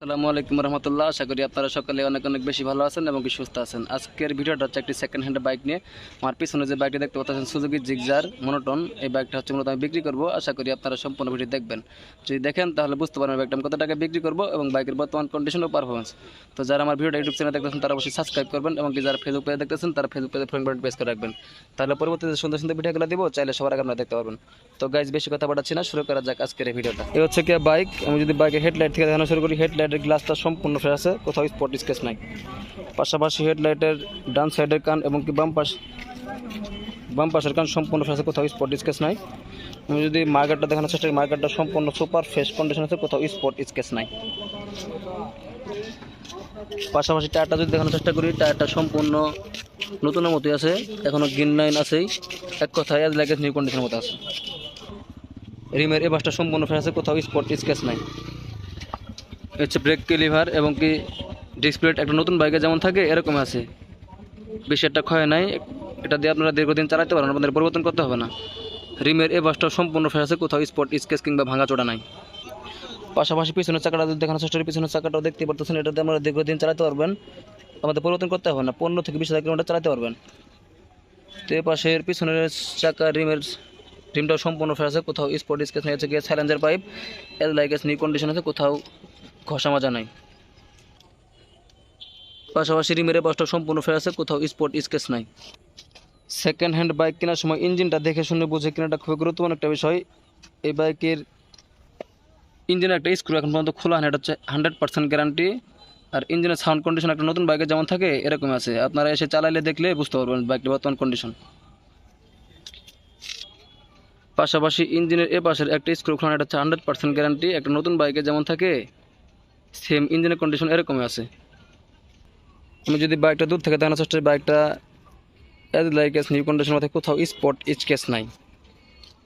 আসসালামু আলাইকুম রহমতুল্লাহ। আশা করি আপনারা সকালে অনেক অনেক বেশি ভালো আছেন এবং সুস্থ আছেন। আজকের ভিডিওটা হচ্ছে একটি সেকেন্ড হ্যান্ড বাইক নিয়ে। আমার পিছনে যে বাইকটি দেখতে পাচ্ছেন সুজুকি জিগজার মনোটন এই বাইকটা হচ্ছে মূলত আমি বিক্রি করব। আশা করি আপনারা সম্পূর্ণ ভিডিও দেখবেন। যদি দেখেন, তাহলে বুঝতে পারবেন বাইকটা আমি কত টাকা বিক্রি করব এবং বাইকের বর্তমান কন্ডিশন ও পারফরমেন্স তো যারা আমার ভিডিওটা ইউটিউব চ্যানেল দেখতেছেন, তারা অবশ্যই সাবস্ক্রাইব করবেন এবং যারা ফেসবুক পেজে দেখতেছেন, তারা ফেসবুক পেজে ফ্রেন্ড বাটন প্রেস করে রাখবেন। তাহলে পরবর্তীতে সুন্দর সুন্দর ভিডিওগুলো দিব, চাইলে সবার আগে আপনারা দেখতে পারবেন। তো গাইজ বেশি কথা বাড়াচ্ছি না, শুরু করা যাক আজকের এই ভিডিওটা। এই হচ্ছে কি বাইক আমি যদি বাইকের হেডলাইট থেকে দেখানো শুরু করি হেডলাইটের গ্লাসটা সম্পূর্ণ ফ্রেশ আছে, কোথাও স্পট স্কেচ নাই। পাশাপাশি হেডলাইটের ডান সাইডের কান এবং কি বাম পাশ বাম পাশের কান সম্পূর্ণ ফ্রেশ আছে, কোথাও স্পট স্কেচ নাই। আমি যদি মার্কেটটা দেখানোর চেষ্টা করি মার্কেটটা সম্পূর্ণ সুপার ফ্রেশ কন্ডিশন আছে, কোথাও স্পট স্কেচ নাই। পাশাপাশি টায়ারটা যদি দেখানোর চেষ্টা করি, টায়ারটা সম্পূর্ণ নতুনের মতোই আছে, এখনও গ্রিন লাইন আছেই। এক কথায় আজ লাগে নিউ কন্ডিশনের মতো আছে। রিমের এ বাসটা সম্পূর্ণ ফ্রেশ আছে, কোথাও স্পট স্কেচ নাই। হচ্ছে ব্রেক লিভার এবং কি ডিসপ্লেট একটা নতুন বাইকে যেমন থাকে, এরকম আছে। বেশি একটা ক্ষয় নাই। এটা দিয়ে আপনারা দীর্ঘদিন চালাতে পারেন, আপনাদের পরিবর্তন করতে হবে না। রিমের এ বাসটা সম্পূর্ণ ফ্রেশ আছে, কোথাও স্পট স্কেচ কিংবা ভাঙা চোটা নাই। পাশাপাশি পিছনের চাকাটা যদি দেখানোর চেষ্টা পিছনের চাকাটাও দেখতে পারতেছেন, এটাতে আমরা দীর্ঘদিন চালাতে পারবেন। আমাদের পরিবর্তন করতে হবে না, পনেরো থেকে বিশ হাজার কিলোমিটার চালাতে পারবেন। তো এ পাশের পিছনের চাকা রিমের রিমটাও সম্পূর্ণ ফ্রেশ আছে, কোথাও স্পট স্কেচ হচ্ছে গিয়ে সাইলেন্সার পাইপ এল লাইকেস নিউ কন্ডিশন আছে, কোথাও ঘষা মাজা নাই। পাশাপাশি রিমের বাসটা সম্পূর্ণ ফ্রেশ আছে, কোথাও স্পট স্কেচ নাই। সেকেন্ড হ্যান্ড বাইক কেনার সময় ইঞ্জিনটা দেখে শুনে বুঝে কেনাটা খুবই গুরুত্বপূর্ণ একটা বিষয়। এই বাইকের ইঞ্জিনের একটা স্ক্রু এখন পর্যন্ত খোলা হয় এটা হচ্ছে হান্ড্রেড পার্সেন্ট গ্যারান্টি আর ইঞ্জিনের সাউন্ড কন্ডিশন একটা নতুন বাইকে যেমন থাকে এরকম আছে। আপনারা এসে চালাইলে দেখলে বুঝতে পারবেন বাইকটির বর্তমান কন্ডিশন পাশাপাশি ইঞ্জিনের এ পাশের একটা স্ক্রু খোলা এটা হচ্ছে হান্ড্রেড পার্সেন্ট গ্যারান্টি একটা নতুন বাইকে যেমন থাকে সেম ইঞ্জিনের কন্ডিশন এরকমই আছে। আমি যদি বাইকটা দূর থেকে দেখানোর চেষ্টা বাইকটা এজ লাইক নিউ কন্ডিশনের মধ্যে কোথাও স্পট স্কেচ নাই।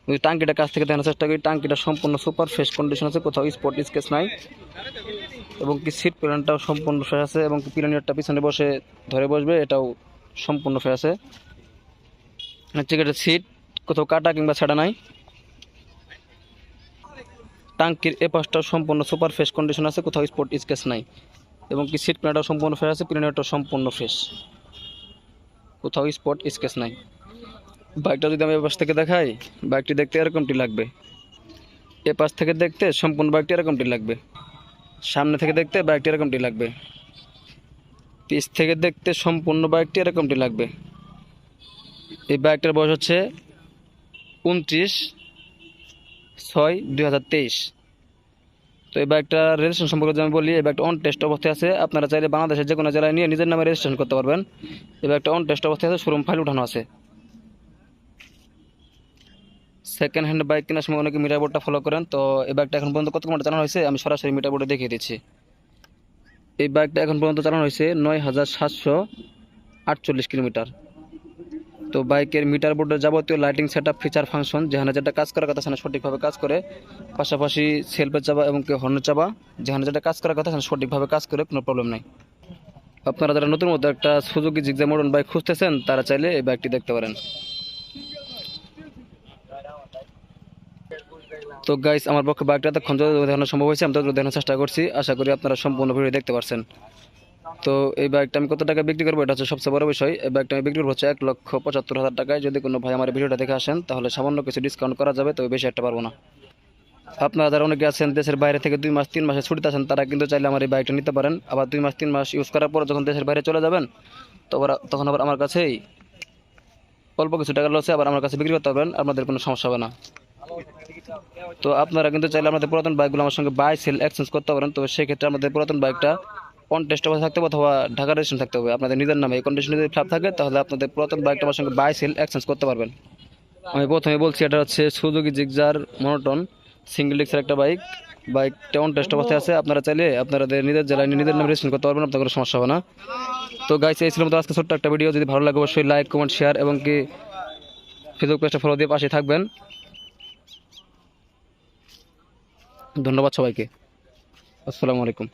যদি টাঙ্কিটা কাছ থেকে দেখানোর চেষ্টা করি, টাঙ্কিটা সম্পূর্ণ সুপার ফ্রেশ কন্ডিশন আছে, কোথাও স্পট স্কেচ নাই। এবং কি সিট প্ল্যানটাও সম্পূর্ণ ফ্রেশ আছে এবং পিলানিয়ারটা পিছনে বসে ধরে বসবে, এটাও সম্পূর্ণ ফ্রেশ আছে। হচ্ছে সিট কোথাও কাটা কিংবা ছাড়া নাই। টাঙ্কির এ পাশটাও সম্পূর্ণ সুপার ফ্রেশ কন্ডিশন আছে, কোথাও স্পট স্কেচ নাই। এবং কি সিট প্ল্যানটাও সম্পূর্ণ ফ্রেশ আছে পিলানিয়ারটাও সম্পূর্ণ ফ্রেশ। কোথাও স্পট স্কেচ নাই। বাইকটা যদি আমি এ পাশ থেকে দেখাই, বাইকটি দেখতে এরকমটি লাগবে। এ পাশ থেকে দেখতে সম্পূর্ণ বাইকটি এরকমটি লাগবে। সামনে থেকে দেখতে বাইকটি এরকমটি লাগবে। পিস থেকে দেখতে সম্পূর্ণ বাইকটি এরকমটি লাগবে। এই বাইকটার বয়স হচ্ছে উনত্রিশ। ছয়, দুই তো এই বাইকটা রেজিস্ট্রেশন সম্পর্কে যদি আমি বলি এই বাইকটা অন টেস্ট অবস্থায় আছে। আপনারা চাইলে বাংলাদেশের যে কোনো জেলায় নিয়ে নিজের নামে রেজিস্ট্রেশন করতে পারবেন। এই বাইকটা অন টেস্ট অবস্থায় আছে শোরুম ফাইল উঠানো আছে। সেকেন্ড হ্যান্ড বাইক কেনার সময় অনেকে মিটার বোর্ডটা ফলো করেন। তো এই বাইকটা এখন পর্যন্ত কত কিলোমিটার চালানো হয়েছে? আমি সরাসরি মিটার বোর্ডে দেখিয়ে দিচ্ছি। এই বাইকটা এখন পর্যন্ত চালানো হয়েছে নয় হাজার সাতশো আটচল্লিশ কিলোমিটার। তো বাইকের মিটার বোর্ডের যাবতীয় লাইটিং সেট ফিচার ফাংশন যেখানে যেটা কাজ করার কথা সেখানে সঠিকভাবে কাজ করে, পাশাপাশি সেলফের চাবা এবং হর্নের চাবা, যেখানে যেটা কাজ করার কথা সেখানে সঠিকভাবে কাজ করে, কোনো প্রবলেম নাই। আপনারা যারা নতুন মতো একটা সুযোগী জিগজা মডন বাইক খুঁজতেছেন, তারা চাইলে এই বাইকটি দেখতে পারেন। তো গাইস আমার পক্ষে বাইকটা এতক্ষণ যত দেখানো সম্ভব হয়েছে, আমি তত দেখানোর চেষ্টা করছি। আশা করি আপনারা সম্পূর্ণ ভিডিও দেখতে পারছেন। তো এই বাইকটা আমি কত টাকা বিক্রি করব এটা হচ্ছে সবচেয়ে বড় বিষয়। এই বাইকটা আমি বিক্রি করব হচ্ছে এক লক্ষ পঁচাত্তর হাজার টাকায়। যদি কোনো ভাই আমার ভিডিওটা দেখে আসেন, তাহলে সামান্য কিছু ডিসকাউন্ট করা যাবে, তবে বেশি একটা পারব না। আপনারা যারা অনেকে আছেন, দেশের বাইরে থেকে দুই মাস, তিন মাসে ছুটিতে আছেন, তারা কিন্তু চাইলে আমার এই বাইকটা নিতে পারেন। আবার দুই মাস, তিন মাস ইউজ করার পর যখন দেশের বাইরে চলে যাবেন তখন তখন আবার আমার কাছেই অল্প কিছু টাকা লসে আবার আমার কাছে বিক্রি করতে পারবেন, আপনাদের কোনো সমস্যা হবে না। তো আপনারা কিন্তু চাইলে আমাদের পুরাতন বাইকগুলো আমার সঙ্গে বাই সেল এক্সচেঞ্জ করতে পারেন। তো সেক্ষেত্রে আমাদের পুরাতন বাইকটা অন টেস্ট অবস্থা থাকতে হবে অথবা ঢাকা রেজিস্ট্রেশন থাকতে হবে। আপনাদের নিজের নামে এই কন্ডিশনে যদি ফ্ল্যাপ থাকে, তাহলে আপনাদের পুরাতন বাইকটা আমার সঙ্গে বাই সেল এক্সচেঞ্জ করতে পারবেন। আমি প্রথমে বলছি, এটা হচ্ছে সুজুকি জিগজার মনোটন সিঙ্গেল ডিক্সের একটা বাইক বাইকটা অন টেস্ট অবস্থায় আছে। আপনারা চাইলে আপনাদের নিজের জেলায় নিজের নামে রেজিস্ট্রেশন করতে পারবেন, আপনাদের কোনো সমস্যা হবে না। তো গাইস এই ছিল আজকে ছোট্ট একটা ভিডিও যদি ভালো লাগে, অবশ্যই লাইক কমেন্ট শেয়ার এবং কি ফেসবুক পেজটা ফলো দিয়ে পাশে থাকবেন। ধন্যবাদ সবাইকে। আসসালামু আলাইকুম।